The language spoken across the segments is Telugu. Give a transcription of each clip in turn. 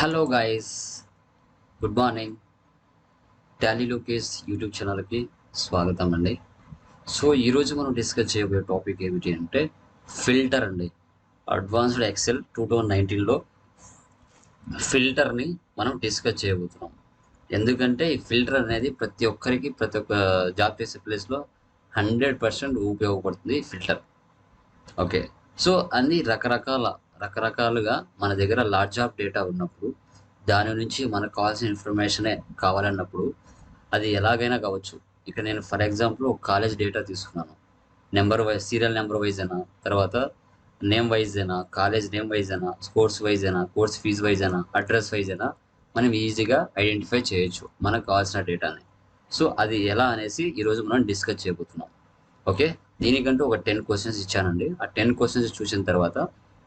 Hello guys good morning Tally Lokesh YouTube ఛానల్కి స్వాగతం అండి. సో ఈరోజు మనం డిస్కస్ చేయబోయే టాపిక్ ఏమిటి అంటే ఫిల్టర్ అండి. అడ్వాన్స్డ్ ఎక్సెల్ టూ థౌజండ్ నైన్టీన్లో ఫిల్టర్ని మనం డిస్కస్ చేయబోతున్నాం. ఎందుకంటే ఈ ఫిల్టర్ అనేది ప్రతి ఒక్కరికి ప్రతి ఒక్క జాబ్ చేసే ప్లేస్లో హండ్రెడ్ పర్సెంట్ ఉపయోగపడుతుంది ఫిల్టర్ ఓకే సో అన్ని రకరకాల రకరకాలుగా మన దగ్గర లార్జ్ ఆఫ్ డేటా ఉన్నప్పుడు దాని నుంచి మనకు కావాల్సిన ఇన్ఫర్మేషనే కావాలన్నప్పుడు అది ఎలాగైనా కావచ్చు. ఇక్కడ నేను ఫర్ ఎగ్జాంపుల్ ఒక కాలేజ్ డేటా తీసుకున్నాను. Number wise serial number wise అయినా తర్వాత నేమ్ వైజ్ అయినా కాలేజ్ నేమ్ వైజ్ అయినా స్పోర్ట్స్ వైజ్ అయినా కోర్స్ ఫీజు వైజ్ అయినా అడ్రస్ వైజ్ అయినా మనం ఈజీగా ఐడెంటిఫై చేయొచ్చు మనకు కావాల్సిన డేటాని సో అది ఎలా అనేసి ఈరోజు మనం డిస్కస్ చేయబోతున్నాం. ఓకే దీనికంటూ ఒక టెన్ క్వశ్చన్స్ ఇచ్చానండి. ఆ టెన్ క్వశ్చన్స్ చూసిన తర్వాత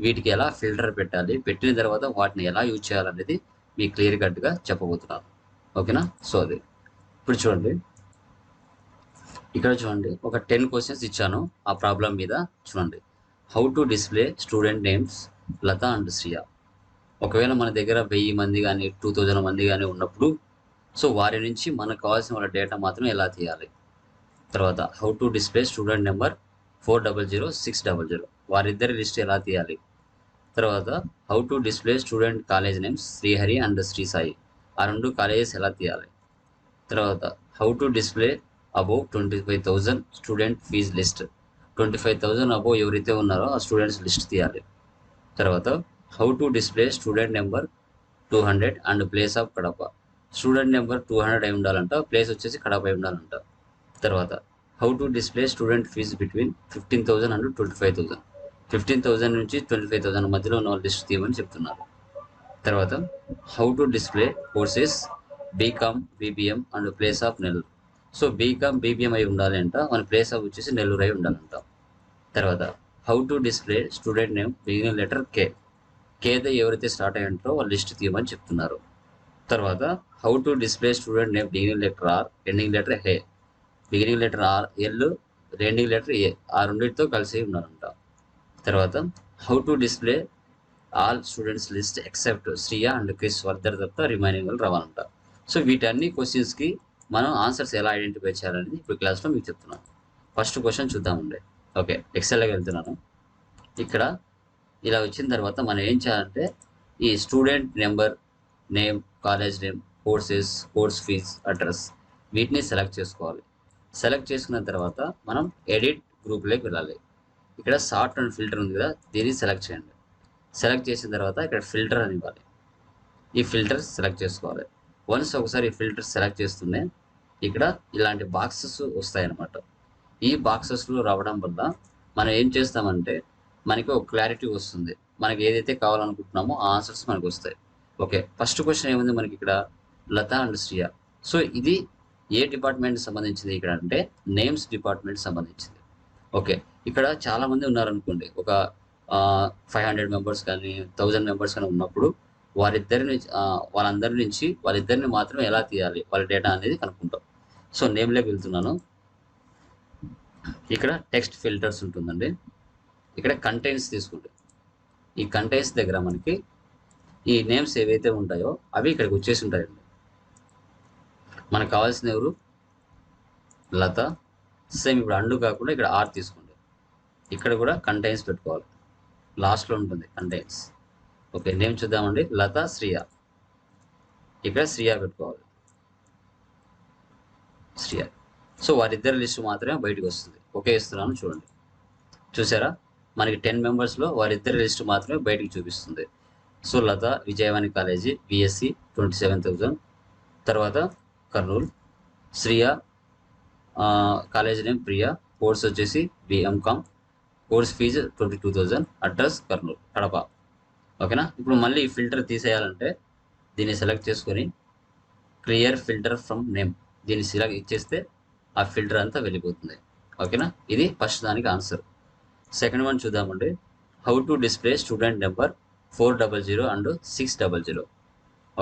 వీటికి ఎలా ఫిల్టర్ పెట్టాలి పెట్టిన తర్వాత వాటిని ఎలా యూజ్ చేయాలనేది మీకు క్లియర్ కట్గా చెప్పబోతున్నాను. ఓకేనా? సో అది. ఇప్పుడు చూడండి. ఇక్కడ చూడండి. ఒక టెన్ క్వశ్చన్స్ ఇచ్చాను ఆ ప్రాబ్లం మీద. చూడండి. How to display student names Latha and Shriya. ఒకవేళ మన దగ్గర వెయ్యి మంది కానీ టూ థౌజండ్ మంది కానీ ఉన్నప్పుడు సో వారి నుంచి మనకు కావాల్సిన వాళ్ళ డేటా మాత్రం ఎలా తీయాలి? తర్వాత how to display student number four double zero six double zero వారిద్దరి లిస్ట్ ఎలా తీయాలి? తర్వాత how to display student college names Srihari and Sri Sai ఆ రెండు కాలేజెస్ ఎలా తీయాలి? తర్వాత how to display above twenty five thousand student fee list twenty five thousand above ఎవరైతే ఉన్నారో ఆ స్టూడెంట్స్ లిస్ట్ తీయాలి. తర్వాత how to display student number two hundred and place of Kadapa. Student number two hundred అయి ఉండాలంట ప్లేస్ వచ్చేసి కడప అయి ఉండాలంట. తర్వాత how to display student fee between fifteen thousand and twenty five thousand fifteen thousand నుంచి ట్వంటీ ఫైవ్ థౌజండ్ మధ్యలో ఉన్న లిస్ట్ తీయమని చెప్తున్నారు. తర్వాత how to display courses B Com BBM and place of Nellore so B Com BBM అయి ఉండాలి అంట మన ప్లేస్ ఆఫ్ వచ్చేసి నెల్లూరు అయి ఉండాలంట. తర్వాత how to display student name beginning letter K కేద ఎవరైతే స్టార్ట్ అయ్యి ఉంటారో వాళ్ళ లిస్ట్ తీయమని చెప్తున్నారు. తర్వాత how to display student name beginning letter or ending letter A beginning letter R L ending letter A ఆ రెండింటితో కలిసి ఉన్నారంట. తర్వాత how to display all students list except Shriya and Chris వర్ధర్ తప్ప రిమైనింగ్ వాళ్ళు రావాలంట సో వీటన్ని క్వశ్చన్స్కి మనం ఆన్సర్స్ ఎలా ఐడెంటిఫై చేయాలని ఇప్పుడు క్లాస్లో మీకు చెప్తున్నాను ఫస్ట్ క్వశ్చన్ చూద్దామండి ఓకే ఎక్సెల్లోకి వెళ్తున్నాను. ఇక్కడ ఇలా వచ్చిన తర్వాత మనం ఏం చేయాలంటే ఈ student number name college name courses course fee address వీటిని సెలెక్ట్ చేసుకోవాలి. సెలెక్ట్ చేసుకున్న తర్వాత మనం ఎడిట్ గ్రూప్లోకి వెళ్ళాలి. ఇక్కడ సాఫ్ట్ అండ్ ఫిల్టర్ ఉంది కదా దీన్ని సెలెక్ట్ చేయండి. సెలెక్ట్ చేసిన తర్వాత ఇక్కడ ఫిల్టర్ అని ఇవ్వాలి. ఈ ఫిల్టర్ సెలెక్ట్ చేసుకోవాలి. వన్స్ ఒకసారి ఈ ఫిల్టర్ సెలెక్ట్ చేస్తూనే ఇక్కడ ఇలాంటి బాక్సెస్ వస్తాయన్నమాట. ఈ బాక్సెస్లో రావడం వల్ల మనం ఏం చేస్తామంటే మనకి ఒక క్లారిటీ వస్తుంది. మనకి ఏదైతే కావాలనుకుంటున్నామో ఆ ఆన్సర్స్ మనకు వస్తాయి. ఓకే ఫస్ట్ క్వశ్చన్ ఏముంది మనకి ఇక్కడ? లత అండ్ శ్రియ. సో ఇది ఏ డిపార్ట్మెంట్ సంబంధించింది ఇక్కడ అంటే నేమ్స్ డిపార్ట్మెంట్ సంబంధించింది. ఓకే ఇక్కడ చాలా మంది ఉన్నారనుకోండి. ఒక ఫైవ్ హండ్రెడ్ మెంబర్స్ కానీ థౌజండ్ మెంబర్స్ కానీ ఉన్నప్పుడు వారిద్దరి నుంచి వాళ్ళందరి నుంచి వాళ్ళిద్దరిని మాత్రం ఎలా తీయాలి? వాళ్ళ డేటా అనేది కనుక్కుంటాం. సో నేమ్లోకి వెళ్తున్నాను. ఇక్కడ టెక్స్ట్ ఫిల్టర్స్ ఉంటుందండి. ఇక్కడ కంటెంట్స్ తీసుకుంటే ఈ కంటెంట్స్ దగ్గర మనకి ఈ నేమ్స్ ఏవైతే ఉంటాయో అవి ఇక్కడికి వచ్చేసి ఉంటాయండి. మనకు కావాల్సిన ఎవరు? లత. సేమ్ ఇప్పుడు అండు కాకుండా ఇక్కడ ఆర్ తీసుకుంటాం. ఇక్కడ కూడా కంటైన్స్ పెట్టుకోవాలి. లాస్ట్లో ఉంటుంది కంటైన్స్ ఓకే నేమ్ చూద్దామండి. లత శ్రియ. ఇక్కడ శ్రియ పెట్టుకోవాలి. శ్రియ. సో వారిద్దరి లిస్ట్ మాత్రమే బయటకు వస్తుంది. ఓకే ఇస్తున్నాను చూడండి. చూసారా? మనకి టెన్ మెంబర్స్లో వారిద్దరి లిస్ట్ మాత్రమే బయటికి చూపిస్తుంది. So Latha Vijayavani college BSc twenty seven thousand తర్వాత Kurnool Shriya college name Priya. Course వచ్చేసి బిఎంకామ్ course fee twenty two thousand address Kurnool Kadapa. ఓకేనా? ఇప్పుడు మళ్ళీ ఈ ఫిల్టర్ తీసేయాలంటే దీన్ని సెలెక్ట్ చేసుకొని క్లియర్ ఫిల్టర్ ఫ్రమ్ నేమ్ దీన్ని సెలెక్ట్ ఇచ్చేస్తే ఆ ఫిల్టర్ అంతా వెళ్ళిపోతుంది. ఓకేనా? ఇది ఫస్ట్ దానికి ఆన్సర్. సెకండ్ వన్ చూద్దామండి. How to display student number four double zero and six double zero.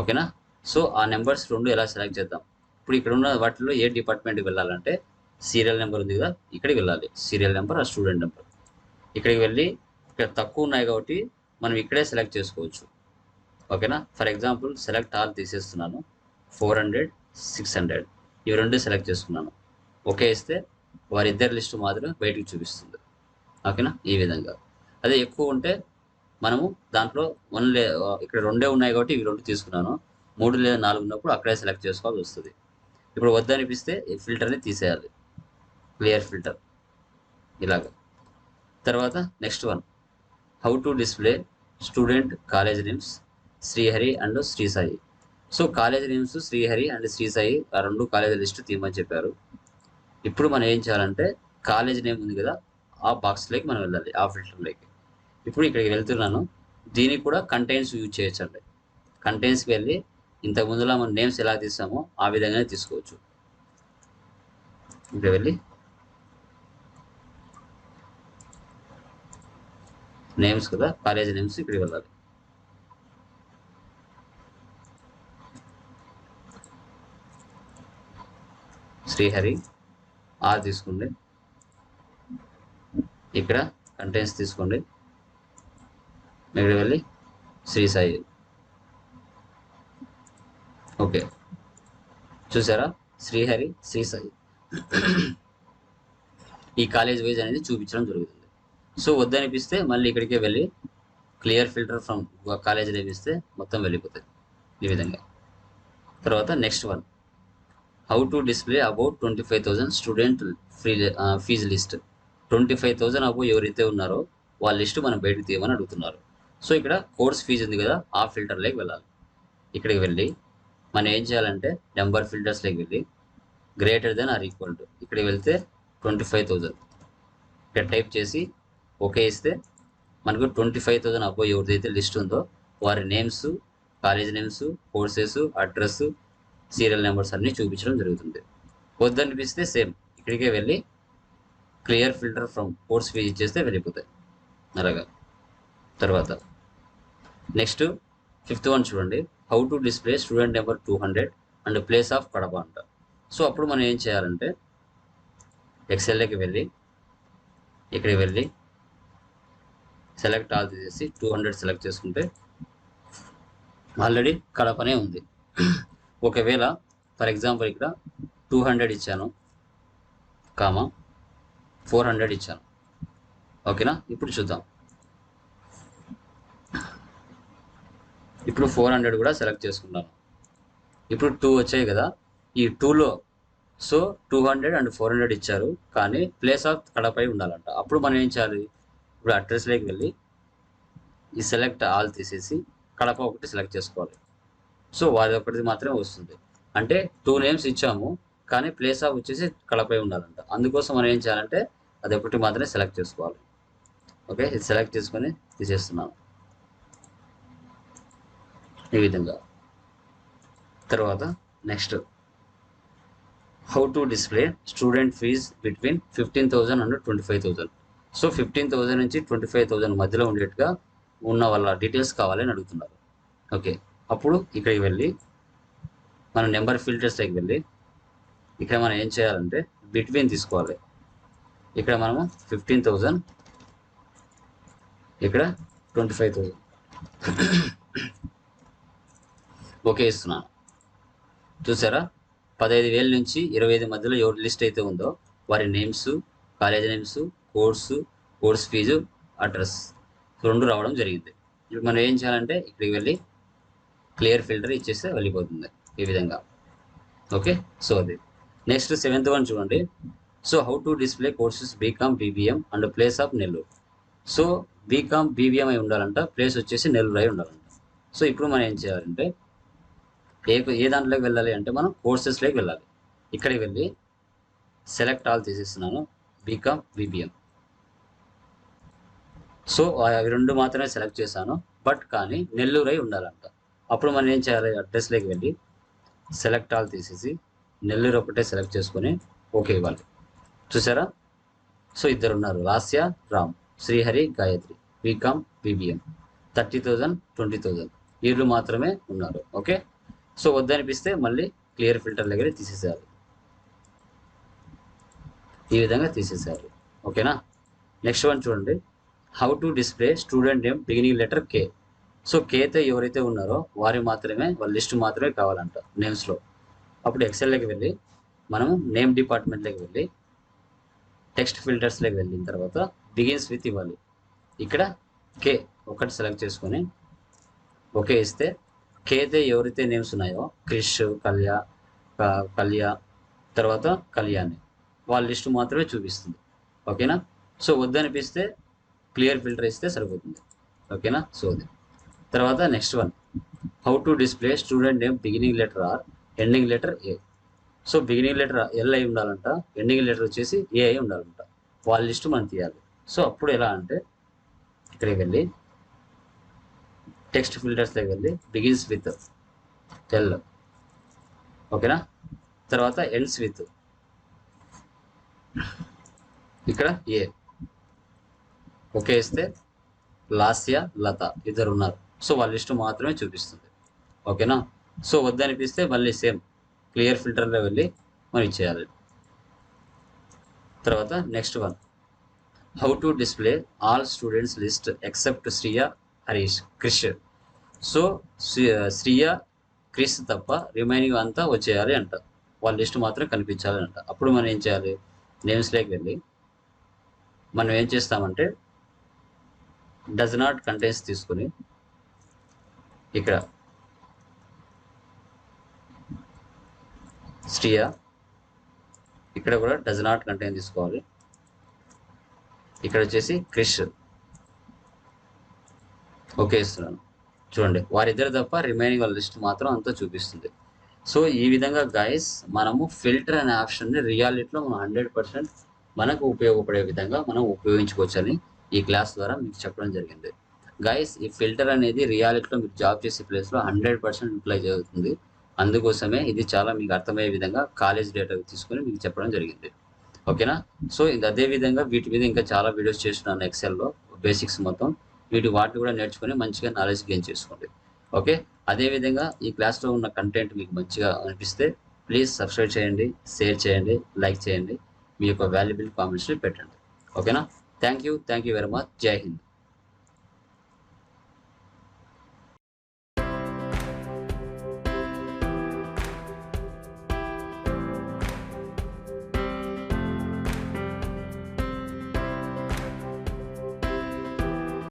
ఓకేనా? సో ఆ నెంబర్స్ రెండు ఎలా సెలెక్ట్ చేద్దాం? ఇప్పుడు ఇక్కడ ఉన్న వాటిలో ఏ డిపార్ట్మెంట్కి వెళ్ళాలంటే సీరియల్ నెంబర్ ఉంది కదా ఇక్కడికి వెళ్ళాలి. సీరియల్ నెంబర్ ఆ స్టూడెంట్ నెంబర్. ఇక్కడికి వెళ్ళి ఇక్కడ తక్కువ ఉన్నాయి కాబట్టి మనం ఇక్కడే సెలెక్ట్ చేసుకోవచ్చు. ఓకేనా ఫర్ ఎగ్జాంపుల్ సెలెక్ట్ ఆల్ తీసేస్తున్నాను. ఫోర్ హండ్రెడ్ సిక్స్ హండ్రెడ్ ఇవి రెండు సెలెక్ట్ చేసుకున్నాను. ఓకే ఇస్తే వారిద్దరి లిస్టు మాత్రం బయటికి చూపిస్తుంది. ఓకేనా ఈ విధంగా. అదే ఎక్కువ ఉంటే మనము దాంట్లో వన్ లే ఇక్కడ రెండే ఉన్నాయి కాబట్టి ఇవి రెండు తీసుకున్నాను. మూడు లేదా నాలుగు ఉన్నప్పుడు అక్కడే సెలెక్ట్ చేసుకోవాల్సి వస్తుంది. ఇప్పుడు వద్దనిపిస్తే ఈ ఫిల్టర్ని తీసేయాలి. క్లియర్ ఫిల్టర్ ఇలాగా. తర్వాత next one how to display student college names Srihari and Sri Sai so college names Srihari and Sri Sai ఆ రెండు కాలేజ్ లిస్ట్ తీయమని చెప్పారు. ఇప్పుడు మనం ఏం చేయాలంటే కాలేజ్ నేమ్ ఉంది కదా ఆ బాక్స్లోకి మనం వెళ్ళాలి ఆ ఫిల్టర్లోకి ఇప్పుడు ఇక్కడికి వెళ్తున్నాను. దీనికి కూడా కంటెంట్స్ యూజ్ చేయొచ్చండి. కంటెంట్స్కి వెళ్ళి ఇంతకు ముందులా మనం నేమ్స్ ఎలా తీసామో ఆ విధంగానే తీసుకోవచ్చు. ఇక్కడ వెళ్ళి నేమ్స్ కదా కాలేజ్ నేమ్స్ ఇక్కడికి వెళ్ళాలి. శ్రీహరి ఆర్ తీసుకోండి. ఇక్కడ కంటెంట్స్ తీసుకోండి. ఇక్కడ వెళ్ళి శ్రీ సాయి. ఓకే. చూసారా? శ్రీహరి శ్రీ సాయి. ఈ కాలేజ్ వైజ్ అనేది చూపించడం జరుగుతుంది. సో వద్దనిపిస్తే మళ్ళీ ఇక్కడికే వెళ్ళి క్లియర్ ఫిల్టర్ ఫ్రమ్ కాలేజ్ నేమిస్తే మొత్తం వెళ్ళిపోతుంది ఈ విధంగా. తర్వాత next one. How to display about twenty five thousand student free fee list. Twenty five thousand above ఎవరైతే ఉన్నారో వాళ్ళ లిస్ట్ మనం బయటకు తీయమని అడుగుతున్నారు. సో ఇక్కడ కోర్స్ ఫీజు ఉంది కదా ఆ ఫిల్టర్లోకి వెళ్ళాలి. ఇక్కడికి వెళ్ళి మనం ఏం చేయాలంటే నెంబర్ ఫిల్టర్స్లోకి వెళ్ళి greater than or equal to ఇక్కడికి వెళ్తే ట్వంటీ ఫైవ్ థౌజండ్ ఇక్కడ టైప్ చేసి ఓకే ఇస్తే మనకు ట్వంటీ ఫైవ్ థౌజండ్ అబ్బో ఎవరిదైతే లిస్ట్ ఉందో వారి names college names courses address serial numbers అన్నీ చూపించడం జరుగుతుంది. వద్దనిపిస్తే సేమ్ ఇక్కడికే వెళ్ళి clear filter from course visit చేస్తే వెళ్ళిపోతాయి. అలాగా. తర్వాత నెక్స్ట్ ఫిఫ్త్ వన్ చూడండి. How to display student number two hundred and place of Kadapa అంట సో అప్పుడు మనం ఏం చేయాలంటే ఎక్సెల్లోకి వెళ్ళి ఇక్కడికి వెళ్ళి సెలెక్ట్ ఆల్ తీసేసి టూ హండ్రెడ్ సెలెక్ట్ చేసుకుంటే ఆల్రెడీ కడపనే ఉంది. ఒకవేళ ఫర్ ఎగ్జాంపుల్ ఇక్కడ టూ హండ్రెడ్ ఇచ్చాను కామా ఫోర్ హండ్రెడ్ ఇచ్చాను. ఓకేనా? ఇప్పుడు చూద్దాం. ఇప్పుడు ఫోర్ హండ్రెడ్ కూడా సెలెక్ట్ చేసుకున్నాను. ఇప్పుడు టూ వచ్చాయి కదా. ఈ టూలో so two hundred and four hundred ఇచ్చారు కానీ ప్లేస్ ఆఫ్ కడపై ఉండాలంట. అప్పుడు మనం ఏం చేయాలి? ఇప్పుడు అడ్రస్లోకి వెళ్ళి ఈ సెలెక్ట్ ఆల్ తీసేసి కడప ఒకటి సెలెక్ట్ చేసుకోవాలి. సో వారి ఒకటిది మాత్రమే వస్తుంది. అంటే టూ నేమ్స్ ఇచ్చాము కానీ ప్లేస్ ఆఫ్ వచ్చేసి కడపై ఉండాలంట. అందుకోసం మనం ఏం చేయాలంటే అది ఒకటి మాత్రమే సెలెక్ట్ చేసుకోవాలి. ఓకే ఇది సెలెక్ట్ చేసుకొని తీసేస్తున్నాను ఈ విధంగా. తర్వాత next how to display student fees between fifteen thousand and twenty five thousand so fifteen thousand నుంచి ట్వంటీ ఫైవ్ థౌజండ్ మధ్యలో ఉండేట్టుగా ఉన్న వాళ్ళ డీటెయిల్స్ కావాలని అడుగుతున్నారు. ఓకే అప్పుడు ఇక్కడికి వెళ్ళి మన నెంబర్ ఫిల్టర్స్లోకి వెళ్ళి ఇక్కడ మనం ఏం చేయాలంటే బిట్వీన్ తీసుకోవాలి. ఇక్కడ మనము ఫిఫ్టీన్ థౌజండ్ ఇక్కడ ట్వంటీ ఫైవ్ థౌజండ్ ఓకే ఇస్తున్నాను చూసారా? పదహైదు వేల నుంచి ఇరవై ఐదు మధ్యలో ఎవరి లిస్ట్ అయితే ఉందో వారి names college names course course fees address. రెండు రావడం జరిగింది. ఇప్పుడు మనం ఏం చేయాలంటే ఇక్కడికి వెళ్ళి క్లియర్ ఫిల్టర్ ఇచ్చేస్తే వెళ్ళిపోతుంది ఈ విధంగా. ఓకే? సో అది. నెక్స్ట్ సెవెంత్ వన్ చూడండి. So how to display courses BCom BBM and place of Nellore. So BCom BBM అయి ఉండాలంట ప్లేస్ వచ్చేసి నెల్లూరు అయి ఉండాలంట. సో ఇప్పుడు మనం ఏం చేయాలంటే ఏ ఏ దాంట్లోకి వెళ్ళాలి అంటే మనం కోర్సెస్లోకి వెళ్ళాలి. ఇక్కడికి వెళ్ళి సెలెక్ట్ ఆల్ తీసేస్తున్నాను. BCom BBM. సో అవి రెండు మాత్రమే సెలెక్ట్ చేశాను. బట్ కానీ నెల్లూరు అయి ఉండాలంట. అప్పుడు మనం ఏం చేయాలి? అడ్రస్లోకి వెళ్ళి సెలెక్ట్ ఆల్ తీసేసి నెల్లూరు ఒకటే సెలెక్ట్ చేసుకొని ఓకే ఇవ్వాలి. చూసారా? సో ఇద్దరు ఉన్నారు Lasya Ram. Srihari Gayatri. BCom BBM thirty thousand twenty thousand. వీళ్ళు మాత్రమే ఉన్నారు. ఓకే? సో వద్దనిపిస్తే మళ్ళీ క్లియర్ ఫిల్టర్ దగ్గర తీసేసేయాలి. ఈ విధంగా తీసేసేయాలి. ఓకేనా? నెక్స్ట్ వన్ చూడండి. How to display student name beginning letter K so కేతో ఎవరైతే ఉన్నారో వారి మాత్రమే వాళ్ళ లిస్ట్ మాత్రమే కావాలంట నేమ్స్లో అప్పుడు ఎక్సెల్లోకి వెళ్ళి మనం నేమ్ డిపార్ట్మెంట్లోకి వెళ్ళి టెక్స్ట్ ఫిల్టర్స్లోకి వెళ్ళిన తర్వాత బిగిన్స్ విత్ ఇవ్వాలి. ఇక్కడ కే ఒకటి సెలెక్ట్ చేసుకొని ఓకే ఇస్తే కేతే ఎవరైతే నేమ్స్ ఉన్నాయో క్రిష్ కళ్యా కళ్యా తర్వాత కళ్యాణి వాళ్ళ లిస్ట్ మాత్రమే చూపిస్తుంది. ఓకేనా సో వద్దనిపిస్తే క్లియర్ ఫిల్టర్ ఇస్తే సరిపోతుంది. ఓకేనా? సో అది. తర్వాత next one. How to display student name beginning letter R ending letter A so beginning letter L అయి ఉండాలంట ఎండింగ్ లెటర్ వచ్చేసి ఏ అయి ఉండాలంట. వాళ్ళ లిస్ట్ మనం తీయాలి. సో అప్పుడు ఎలా అంటే ఇక్కడికి వెళ్ళి టెక్స్ట్ ఫిల్టర్స్లోకి వెళ్ళి బిగిన్స్ విత్ ఎల్ ఓకేనా? తర్వాత ఎండ్స్ విత్ ఇక్కడ ఏ ఓకే ఇస్తే లాస్య లత ఇద్దరు ఉన్నారు. సో వాళ్ళ లిస్ట్ మాత్రమే చూపిస్తుంది. ఓకేనా? సో వద్దనిపిస్తే మళ్ళీ సేమ్ క్లియర్ ఫిల్టర్లో వెళ్ళి మనం ఇచ్చేయాలి. తర్వాత next one. How to display all students list except Shriya Harish Krish. So Shriya Krish తప్ప రిమైనింగ్ అంతా వచ్చేయాలి అంట. వాళ్ళ లిస్ట్ మాత్రం కనిపించాలి అంట. అప్పుడు మనం ఏం చేయాలి? నేమ్స్లోకి వెళ్ళి మనం ఏం చేస్తామంటే డజ్ నాట్ కంటెంట్స్ తీసుకుని ఇక్కడ స్ట్రియా ఇక్కడ కూడా డజ్ నాట్ కంటెంట్ తీసుకోవాలి. ఇక్కడ వచ్చేసి క్రిష్ ఓకే ఇస్తున్నాను. చూడండి వారిద్దరు తప్ప రిమైనింగ్ వాళ్ళ లిస్ట్ మాత్రం అంతా చూపిస్తుంది. సో ఈ విధంగా గైస్ మనము ఫిల్టర్ అనే ఆప్షన్ని రియాలిటీలో మనం హండ్రెడ్ పర్సెంట్ మనకు ఉపయోగపడే విధంగా మనం ఉపయోగించుకోవచ్చని ఈ క్లాస్ ద్వారా మీకు చెప్పడం జరిగింది. గైస్ ఈ ఫిల్టర్ అనేది రియాలిటీలో మీరు జాబ్ చేసే ప్లేస్లో హండ్రెడ్ పర్సెంట్ అప్లై జరుగుతుంది. అందుకోసమే ఇది చాలా మీకు అర్థమయ్యే విధంగా కాలేజ్ డేటా తీసుకొని మీకు చెప్పడం జరిగింది. ఓకేనా? సో ఇది అదే విధంగా వీటి మీద ఇంకా చాలా వీడియోస్ చేస్తున్నాను ఎక్సెల్లో బేసిక్స్ మొత్తం. వీటి వాటిని కూడా నేర్చుకొని మంచిగా నాలెడ్జ్ గెయిన్ చేసుకోండి. ఓకే? అదేవిధంగా ఈ క్లాస్లో ఉన్న కంటెంట్ మీకు మంచిగా అనిపిస్తే ప్లీజ్ సబ్స్క్రైబ్ చేయండి షేర్ చేయండి లైక్ చేయండి. మీ యొక్క వాల్యుబుల్ కామెంట్స్ని పెట్టండి. ఓకేనా? Thank you thank you very much Jai Hind